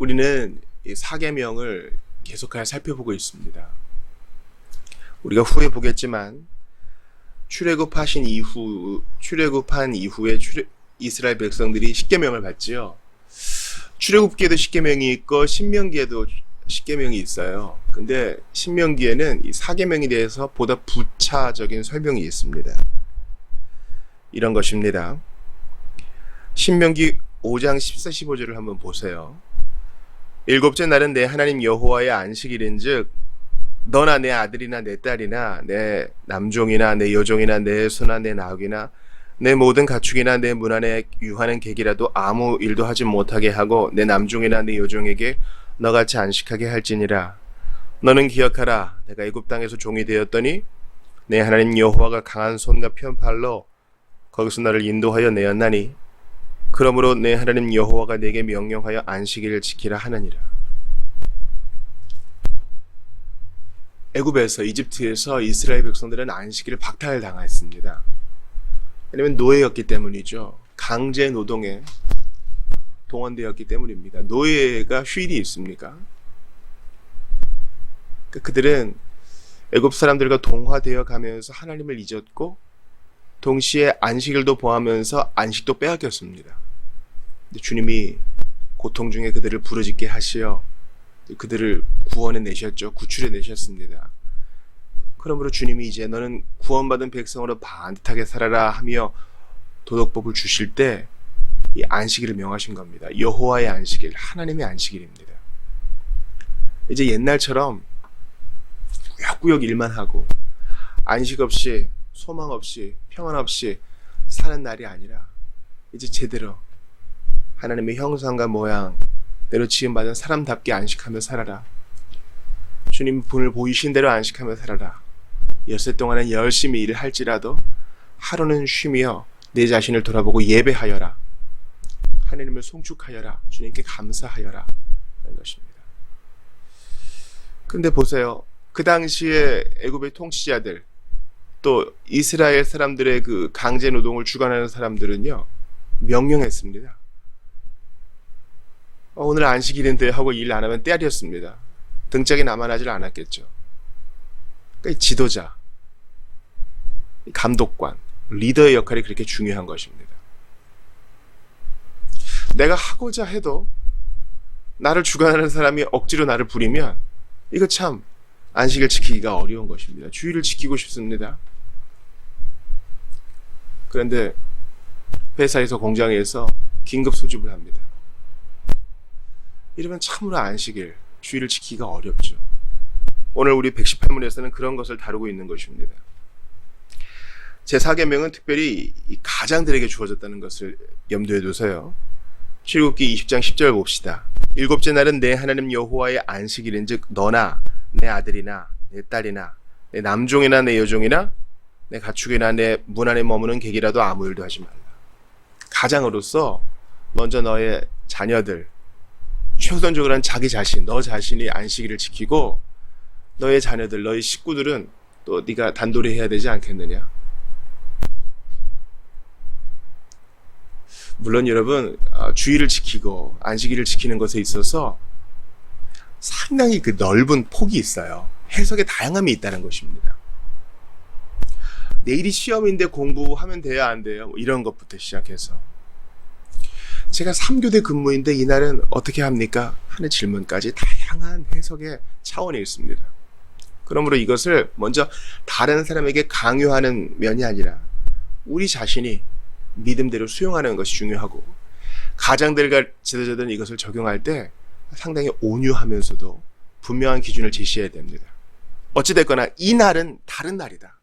우리는 이 사계명을 계속하여 살펴보고 있습니다. 우리가 후에 보겠지만 출애굽하신 이후 출애굽한 이후에 출애, 이스라엘 백성들이 십계명을 받지요. 출애굽기에도 십계명이 있고 신명기에도 십계명이 있어요. 근데 신명기에는 이 사계명에 대해서 보다 부차적인 설명이 있습니다. 이런 것입니다. 신명기 5장 14, 15절을 한번 보세요. 일곱째 날은 내 하나님 여호와의 안식일인즉 너나 내 아들이나 내 딸이나 내 남종이나 내 여종이나 내 소나 내 나귀나 내 모든 가축이나 내 문 안에 유하는 객이라도 아무 일도 하지 못하게 하고 내 남종이나 내 여종에게 너같이 안식하게 할지니라. 너는 기억하라. 내가 애굽 땅에서 종이 되었더니 내 하나님 여호와가 강한 손과 편 팔로 거기서 너를 인도하여 내었나니 그러므로 내 하나님 여호와가 내게 명령하여 안식일을 지키라 하느니라. 애굽에서 이집트에서 이스라엘 백성들은 안식일을 박탈당했습니다. 왜냐면 노예였기 때문이죠. 강제 노동에 동원되었기 때문입니다. 노예가 휴일이 있습니까? 그- 그들은 애굽 사람들과 동화되어 가면서 하나님을 잊었고 동시에 안식일도 보하면서 안식도 빼앗겼습니다. 주님이 고통 중에 그들을 부르짖게 하시어 그들을 구원해 내셨죠. 구출해 내셨습니다. 그러므로 주님이 이제 너는 구원받은 백성으로 반듯하게 살아라 하며 도덕법을 주실 때 이 안식일을 명하신 겁니다. 여호와의 안식일, 하나님의 안식일입니다. 이제 옛날처럼 꾸역꾸역 일만 하고 안식 없이 소망 없이 평안 없이 사는 날이 아니라 이제 제대로 하나님의 형상과 모양 대로 지음받은 사람답게 안식하며 살아라. 주님 분을 보이신 대로 안식하며 살아라. 엿새 동안은 열심히 일을 할지라도 하루는 쉬며 내 자신을 돌아보고 예배하여라. 하나님을 송축하여라. 주님께 감사하여라. 라는 것입니다. 근데 보세요. 그 당시에 애굽의 통치자들 또 이스라엘 사람들의 그 강제 노동을 주관하는 사람들은요. 명령했습니다. 어, 오늘 안식일인데 하고 일 안 하면 때렸습니다. 등짝에 남아나질 않았겠죠. 그러니까 이 지도자, 이 감독관, 리더의 역할이 그렇게 중요한 것입니다. 내가 하고자 해도 나를 주관하는 사람이 억지로 나를 부리면 이거 참 안식을 지키기가 어려운 것입니다. 주의를 지키고 싶습니다. 그런데 회사에서 공장에서 긴급 소집을 합니다. 이러면 참으로 안식일, 주의를 지키기가 어렵죠. 오늘 우리 118문에서는 그런 것을 다루고 있는 것입니다. 제4계명은 특별히 이 가장들에게 주어졌다는 것을 염두에 두세요. 출국기 20장 10절 봅시다. 일곱째 날은 내 하나님 여호와의 안식일인즉 너나 내 아들이나 내 딸이나 내 남종이나 내 여종이나 내 가축이나 내 문 안에 머무는 객이라도 아무 일도 하지 말라. 가장으로서 먼저 너의 자녀들 최우선적으로 는 자기 자신, 너 자신이 안식일을 지키고 너의 자녀들, 너의 식구들은 또 네가 단돌이 해야 되지 않겠느냐. 물론 여러분 어, 주의를 지키고 안식일을 지키는 것에 있어서 상당히 그 넓은 폭이 있어요. 해석의 다양함이 있다는 것입니다. 내일이 시험인데 공부하면 돼야 안 돼요? 뭐 이런 것부터 시작해서 제가 3교대 근무인데 이날은 어떻게 합니까? 하는 질문까지 다양한 해석의 차원이 있습니다. 그러므로 이것을 먼저 다른 사람에게 강요하는 면이 아니라 우리 자신이 믿음대로 수용하는 것이 중요하고 가장들과 지도자들은 이것을 적용할 때 상당히 온유하면서도 분명한 기준을 제시해야 됩니다. 어찌됐거나 이 날은 다른 날이다.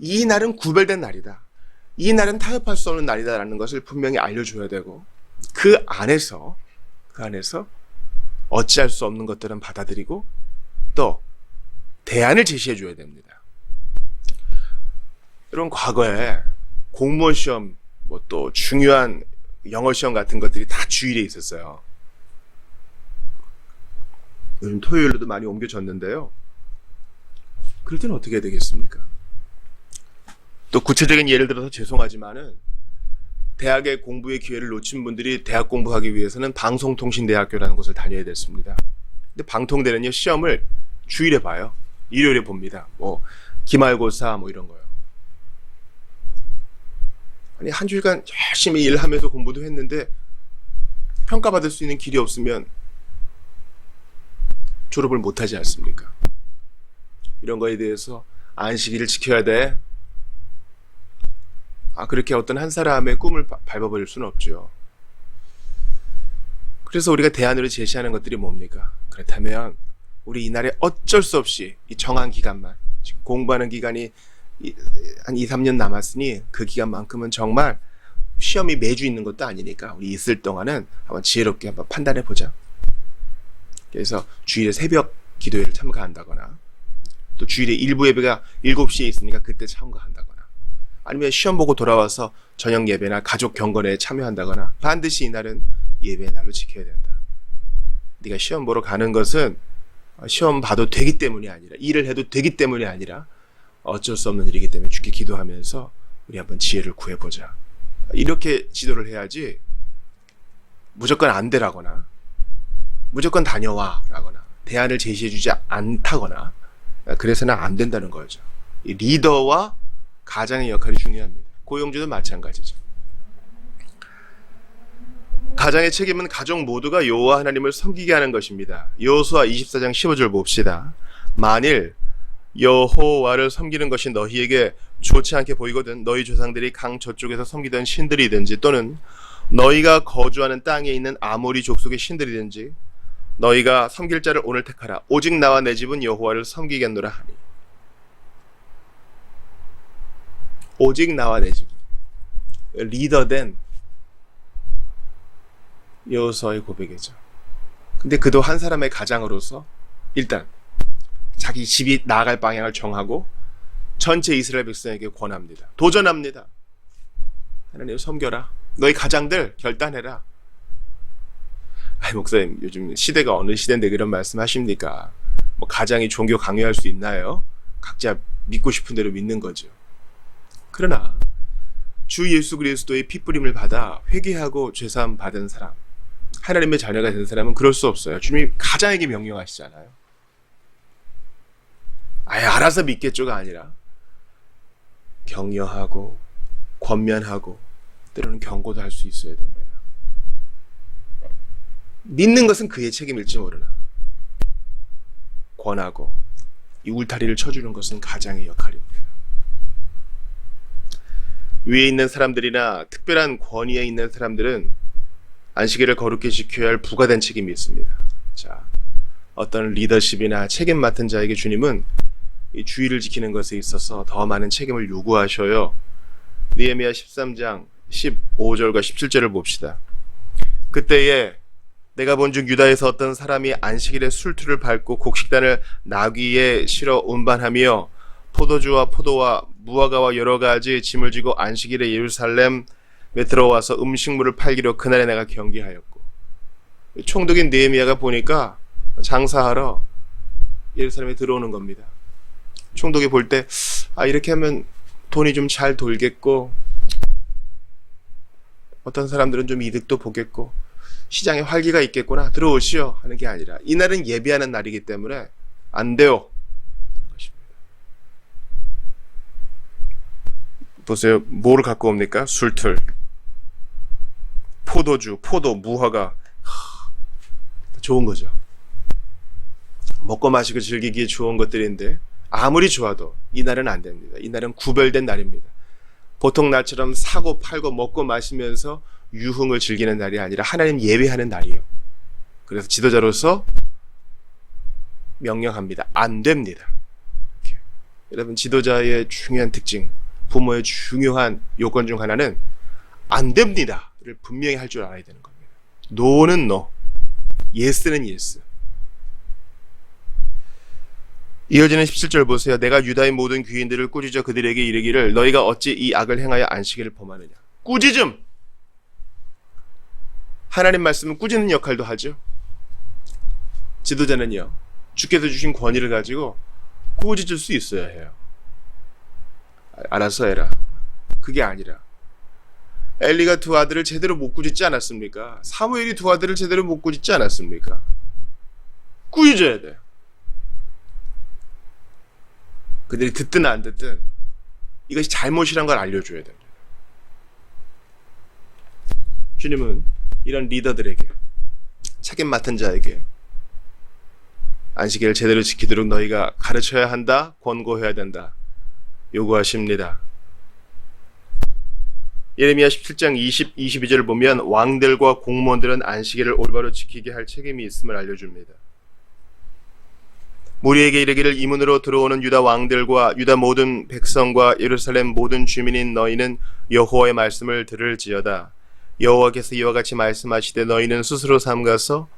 이 날은 구별된 날이다. 이 날은 타협할 수 없는 날이다라는 것을 분명히 알려줘야 되고 그 안에서 그 안에서 어찌할 수 없는 것들은 받아들이고 또 대안을 제시해 줘야 됩니다. 이런 과거에 공무원 시험 뭐 또 중요한 영어 시험 같은 것들이 다 주일에 있었어요. 요즘 토요일로도 많이 옮겨졌는데요. 그럴 때는 어떻게 해야 되겠습니까? 또 구체적인 예를 들어서 죄송하지만은 대학의 공부의 기회를 놓친 분들이 대학 공부하기 위해서는 방송통신대학교라는 곳을 다녀야 됐습니다. 근데 방통대는요 시험을 주일에 봐요. 일요일에 봅니다. 뭐 기말고사 뭐 이런 거요. 아니 한 주일간 열심히 일하면서 공부도 했는데 평가받을 수 있는 길이 없으면 졸업을 못하지 않습니까? 이런 거에 대해서 안식일을 지켜야 돼. 아 그렇게 어떤 한 사람의 꿈을 바- 밟아버릴 수는 없죠. 그래서 우리가 대안으로 제시하는 것들이 뭡니까? 그렇다면 우리 이날에 어쩔 수 없이 이 정한 기간만 공부하는 기간이 이- 한 2, 3년 남았으니 그 기간만큼은 정말 시험이 매주 있는 것도 아니니까 우리 있을 동안은 한번 지혜롭게 한번 판단해 보자. 그래서 주일에 새벽 기도회를 참가한다거나 또 주일에 일부 예배가 7시에 있으니까 그때 참가한다거나 아니면 시험 보고 돌아와서 저녁 예배나 가족 경건회에 참여한다거나 반드시 이날은 예배의 날로 지켜야 된다. 네가 시험 보러 가는 것은 시험 봐도 되기 때문이 아니라 일을 해도 되기 때문이 아니라 어쩔 수 없는 일이기 때문에 죽게 기도하면서 우리 한번 지혜를 구해보자. 이렇게 지도를 해야지 무조건 안 되라거나 무조건 다녀와라거나 대안을 제시해주지 않다거나 그래서는 안 된다는 거죠. 이 리더와 가장의 역할이 중요합니다. 고용주도 마찬가지죠. 가장의 책임은 가족 모두가 여호와 하나님을 섬기게 하는 것입니다. 여호수아 24장 15절 봅시다. 만일 여호와를 섬기는 것이 너희에게 좋지 않게 보이거든 너희 조상들이 강 저쪽에서 섬기던 신들이든지 또는 너희가 거주하는 땅에 있는 아모리 족속의 신들이든지 너희가 섬길 자를 오늘 택하라 오직 나와 내 집은 여호와를 섬기겠노라 하니 오직 나와 내 집 리더된 여호수아의 고백이죠. 근데 그도 한 사람의 가장으로서 일단 자기 집이 나아갈 방향을 정하고 전체 이스라엘 백성에게 권합니다. 도전합니다. 하나님 섬겨라. 너희 가장들 결단해라. 아이 목사님 요즘 시대가 어느 시대인데 그런 말씀하십니까? 뭐 가장이 종교 강요할 수 있나요? 각자 믿고 싶은 대로 믿는 거죠. 그러나 주 예수 그리스도의 피 뿌림을 받아 회개하고 죄사함 받은 사람, 하나님의 자녀가 된 사람은 그럴 수 없어요. 주님이 가장에게 명령하시잖아요. 아예 알아서 믿겠죠가 아니라 격려하고 권면하고 때로는 경고도 할 수 있어야 됩니다. 믿는 것은 그의 책임일지 모르나 권하고 이 울타리를 쳐주는 것은 가장의 역할입니다. 위에 있는 사람들이나 특별한 권위에 있는 사람들은 안식일을 거룩히 지켜야 할 부가된 책임이 있습니다. 자, 어떤 리더십이나 책임 맡은 자에게 주님은 이 주의를 지키는 것에 있어서 더 많은 책임을 요구하셔요. 니에미야 13장 15절과 17절을 봅시다. 그때에 내가 본즉 유다에서 어떤 사람이 안식일에 술투를 밟고 곡식단을 나귀에 실어 운반하며 포도주와 포도와 무화과와 여러 가지 짐을 지고 안식일에 예루살렘에 들어와서 음식물을 팔기로 그날에 내가 경계하였고 총독인 느헤미야가 보니까 장사하러 예루살렘에 들어오는 겁니다. 총독이 볼 때 아 이렇게 하면 돈이 좀 잘 돌겠고 어떤 사람들은 좀 이득도 보겠고 시장에 활기가 있겠구나 들어오시오 하는 게 아니라 이날은 예비하는 날이기 때문에 안 돼요. 보세요. 뭐를 갖고 옵니까? 술틀, 포도주, 포도, 무화과. 하, 좋은 거죠. 먹고 마시고 즐기기에 좋은 것들인데 아무리 좋아도 이날은 안 됩니다. 이날은 구별된 날입니다. 보통 날처럼 사고 팔고 먹고 마시면서 유흥을 즐기는 날이 아니라 하나님 예배하는 날이에요. 그래서 지도자로서 명령합니다. 안 됩니다. 이렇게. 여러분 지도자의 중요한 특징, 부모의 중요한 요건 중 하나는 안 됩니다를 분명히 할 줄 알아야 되는 겁니다. 노는 노, 예스는 예스. 이어지는 17절 보세요. 내가 유다의 모든 귀인들을 꾸짖어 그들에게 이르기를 너희가 어찌 이 악을 행하여 안식일을 범하느냐. 꾸짖음. 하나님 말씀은 꾸짖는 역할도 하죠. 지도자는요. 주께서 주신 권위를 가지고 꾸짖을 수 있어야 해요. 알아서 해라. 그게 아니라 엘리가 두 아들을 제대로 못 꾸짖지 않았습니까? 사무엘이 두 아들을 제대로 못 꾸짖지 않았습니까? 꾸짖어야 돼. 그들이 듣든 안 듣든 이것이 잘못이란 걸 알려줘야 됩니다. 주님은 이런 리더들에게 책임 맡은 자에게 안식일을 제대로 지키도록 너희가 가르쳐야 한다, 권고해야 된다, 요구하십니다. 예레미야 17장 20, 22절을 보면 왕들과 공무원들은 안식일을 올바로 지키게 할 책임이 있음을 알려줍니다. 무리에게 이르기를 이문으로 들어오는 유다 왕들과 유다 모든 백성과 예루살렘 모든 주민인 너희는 여호와의 말씀을 들을지어다. 여호와께서 이와 같이 말씀하시되 너희는 스스로 삼가서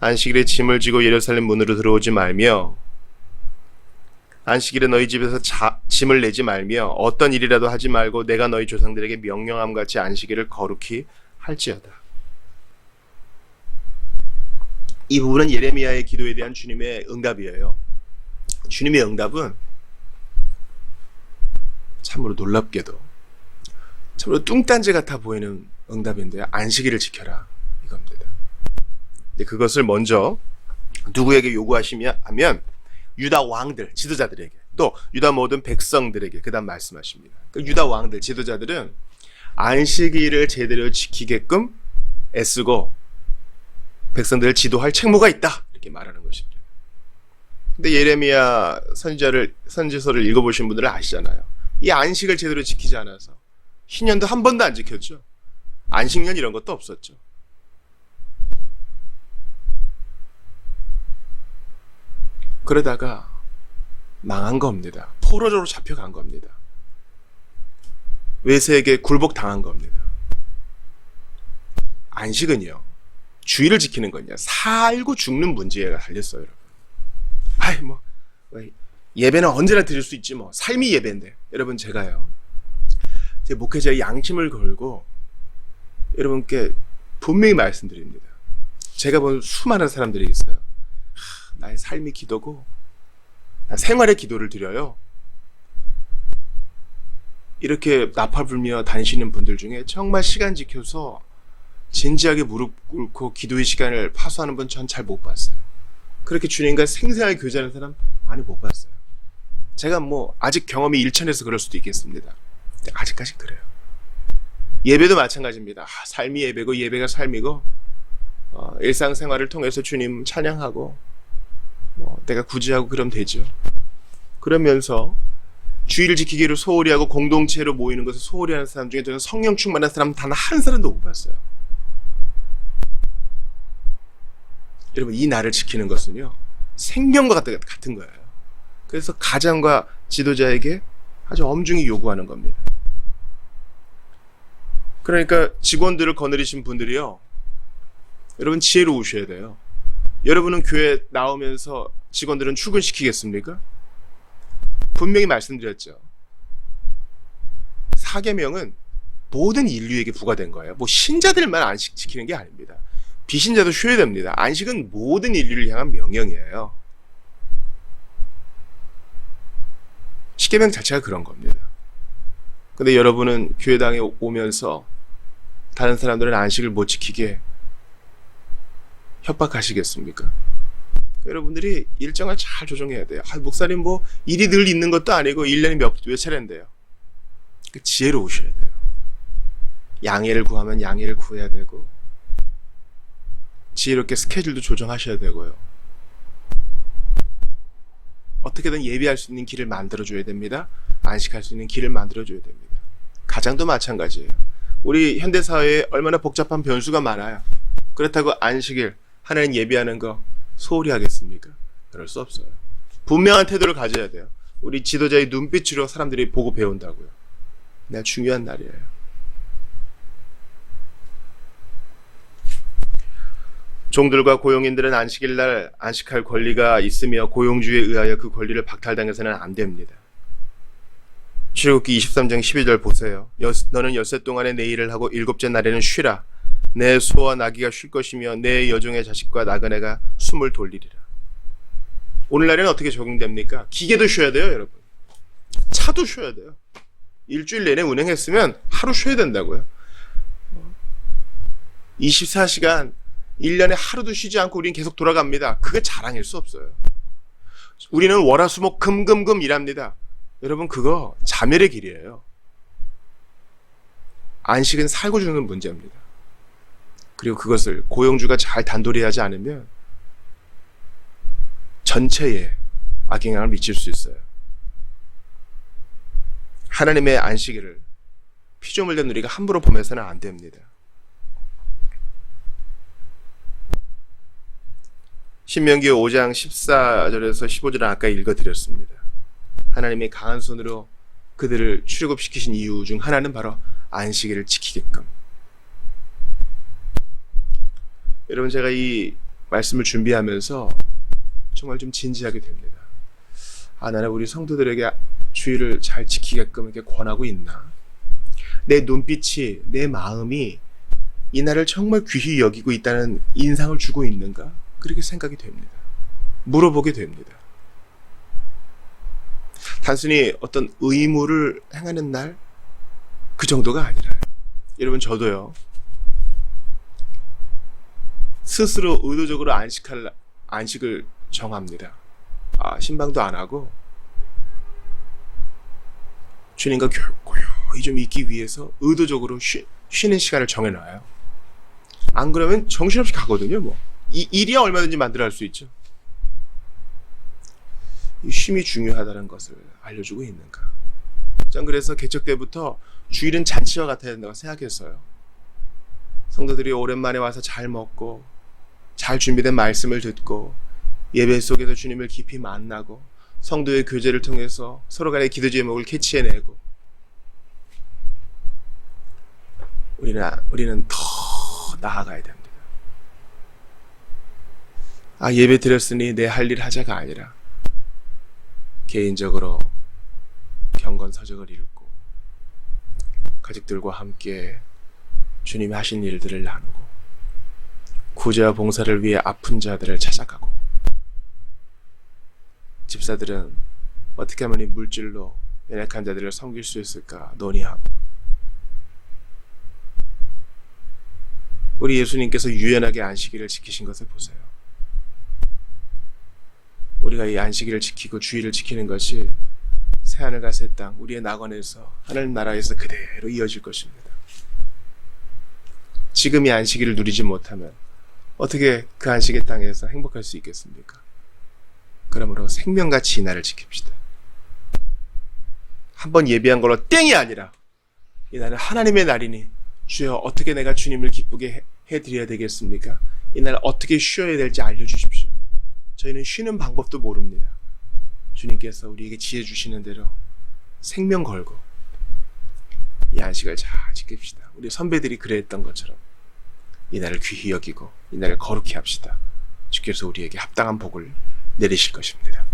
안식일에 짐을 지고 예루살렘 문으로 들어오지 말며 안식일에 너희 집에서 자, 짐을 내지 말며 어떤 일이라도 하지 말고 내가 너희 조상들에게 명령함 같이 안식일을 거룩히 할지어다. 이 부분은 예레미야의 기도에 대한 주님의 응답이에요. 주님의 응답은 참으로 놀랍게도 참으로 뚱딴지 같아 보이는 응답인데요. 안식일을 지켜라 이겁니다. 근데 그것을 먼저 누구에게 요구하시냐 하면 유다 왕들 지도자들에게 또 유다 모든 백성들에게 그다음 말씀하십니다. 그 유다 왕들 지도자들은 안식일을 제대로 지키게끔 애쓰고 백성들을 지도할 책무가 있다 이렇게 말하는 것입니다. 근데 예레미야 선지자를 선지서를 읽어보신 분들은 아시잖아요. 이 안식을 제대로 지키지 않아서 희년도 한 번도 안 지켰죠. 안식년 이런 것도 없었죠. 그러다가 망한 겁니다. 포로로 잡혀간 겁니다. 외세에게 굴복 당한 겁니다. 안식은요, 주의를 지키는 거냐, 살고 죽는 문제에 달렸어요, 여러분. 아이, 뭐, 예배는 언제나 드릴 수 있지, 뭐. 삶이 예배인데. 여러분, 제가요, 제 목회자의 양심을 걸고, 여러분께 분명히 말씀드립니다. 제가 본 수많은 사람들이 있어요. 하, 나의 삶이 기도고, 나 생활의 기도를 드려요. 이렇게 나팔 불며 다니시는 분들 중에 정말 시간 지켜서 진지하게 무릎 꿇고 기도의 시간을 파수하는 분 전 잘 못 봤어요. 그렇게 주님과 생생하게 교제하는 사람 많이 못 봤어요. 제가 뭐 아직 경험이 일천해서 그럴 수도 있겠습니다. 아직까지 그래요. 예배도 마찬가지입니다. 아, 삶이 예배고 예배가 삶이고 어, 일상생활을 통해서 주님 찬양하고 뭐 내가 구제하고 그럼 되죠. 그러면서 주의를 지키기를 소홀히 하고 공동체로 모이는 것을 소홀히 하는 사람 중에 저는 성령 충만한 사람 단 한 사람도 못 봤어요. 여러분 이 날을 지키는 것은요 생명과 같- 같은 거예요. 그래서 가장과 지도자에게 아주 엄중히 요구하는 겁니다. 그러니까 직원들을 거느리신 분들이요 여러분 지혜로우셔야 돼요. 여러분은 교회 나오면서 직원들은 출근시키겠습니까? 분명히 말씀드렸죠. 사계명은 모든 인류에게 부과된 거예요. 뭐 신자들만 안식 지키는 게 아닙니다. 비신자도 쉬어야 됩니다. 안식은 모든 인류를 향한 명령이에요. 십계명 자체가 그런 겁니다. 근데 여러분은 교회당에 오면서 다른 사람들은 안식을 못 지키게 협박하시겠습니까? 여러분들이 일정을 잘 조정해야 돼요. 아, 목사님 뭐 일이 늘 있는 것도 아니고 1년에 몇, 몇 차례인데요. 그 지혜로우셔야 돼요. 양해를 구하면 양해를 구해야 되고 지혜롭게 스케줄도 조정하셔야 되고요. 어떻게든 예비할 수 있는 길을 만들어줘야 됩니다. 안식할 수 있는 길을 만들어줘야 됩니다. 가장도 마찬가지예요. 우리 현대사회에 얼마나 복잡한 변수가 많아요. 그렇다고 안식일, 하나님 예비하는 거 소홀히 하겠습니까? 그럴 수 없어요. 분명한 태도를 가져야 돼요. 우리 지도자의 눈빛으로 사람들이 보고 배운다고요. 네, 중요한 날이에요. 종들과 고용인들은 안식일 날 안식할 권리가 있으며 고용주에 의하여 그 권리를 박탈당해서는 안 됩니다. 출애굽기 23장 12절 보세요. 여, 너는 엿새 동안에 내 일을 하고 일곱째 날에는 쉬라. 내 소와 나귀가 쉴 것이며 내 여종의 자식과 나그네가 숨을 돌리리라. 오늘날에는 어떻게 적용됩니까? 기계도 쉬어야 돼요, 여러분. 차도 쉬어야 돼요. 일주일 내내 운행했으면 하루 쉬어야 된다고요. 24시간 1년에 하루도 쉬지 않고 우리는 계속 돌아갑니다. 그게 자랑일 수 없어요. 우리는 월화수목 금금금 일합니다. 여러분 그거 자멸의 길이에요. 안식은 살고 죽는 문제입니다. 그리고 그것을 고용주가 잘 단도리하지 않으면 전체에 악영향을 미칠 수 있어요. 하나님의 안식일을 피조물 된 우리가 함부로 범해서는 안 됩니다. 신명기 5장 14절에서 15절을 아까 읽어드렸습니다. 하나님이 강한 손으로 그들을 출애굽시키신 이유 중 하나는 바로 안식일을 지키게끔. 여러분 제가 이 말씀을 준비하면서 정말 좀 진지하게 됩니다. 아 나는 우리 성도들에게 주의를 잘 지키게끔 이렇게 권하고 있나? 내 눈빛이 내 마음이 이 날을 정말 귀히 여기고 있다는 인상을 주고 있는가? 그렇게 생각이 됩니다. 물어보게 됩니다. 단순히 어떤 의무를 행하는 날, 그 정도가 아니라요. 여러분, 저도요, 스스로 의도적으로 안식할, 안식을 정합니다. 아, 신방도 안 하고, 주님과 교- 고요히 좀 있기 위해서 의도적으로 쉬, 쉬는 시간을 정해놔요. 안 그러면 정신없이 가거든요, 뭐. 이, 일이야 얼마든지 만들어 할수 있죠. 이 쉼이 중요하다는 것을 알려주고 있는가. 전 그래서 개척 때부터 주일은 잔치와 같아야 된다고 생각했어요. 성도들이 오랜만에 와서 잘 먹고, 잘 준비된 말씀을 듣고, 예배 속에서 주님을 깊이 만나고, 성도의 교제를 통해서 서로 간의 기도 제목을 캐치해내고, 우리는, 우리는 더 나아가야 됩니다. 아, 예배 드렸으니 내 할 일 하자가 아니라, 개인적으로 경건서적을 읽고, 가족들과 함께 주님이 하신 일들을 나누고, 구제와 봉사를 위해 아픈 자들을 찾아가고, 집사들은 어떻게 하면 이 물질로 연약한 자들을 섬길 수 있을까 논의하고, 우리 예수님께서 유연하게 안식일을 지키신 것을 보세요. 우리가 이 안식일을 지키고 주의를 지키는 것이 새하늘과 새 땅, 우리의 낙원에서 하늘 나라에서 그대로 이어질 것입니다. 지금 이 안식일을 누리지 못하면 어떻게 그 안식의 땅에서 행복할 수 있겠습니까? 그러므로 생명같이 이 날을 지킵시다. 한 번 예비한 걸로 땡이 아니라 이 날은 하나님의 날이니 주여 어떻게 내가 주님을 기쁘게 해- 해드려야 되겠습니까? 이날 어떻게 쉬어야 될지 알려주십시오. 저희는 쉬는 방법도 모릅니다. 주님께서 우리에게 지혜 주시는 대로 생명 걸고 이 안식을 잘 지킵시다. 우리 선배들이 그랬던 것처럼 이 날을 귀히 여기고 이 날을 거룩히 합시다. 주께서 우리에게 합당한 복을 내리실 것입니다.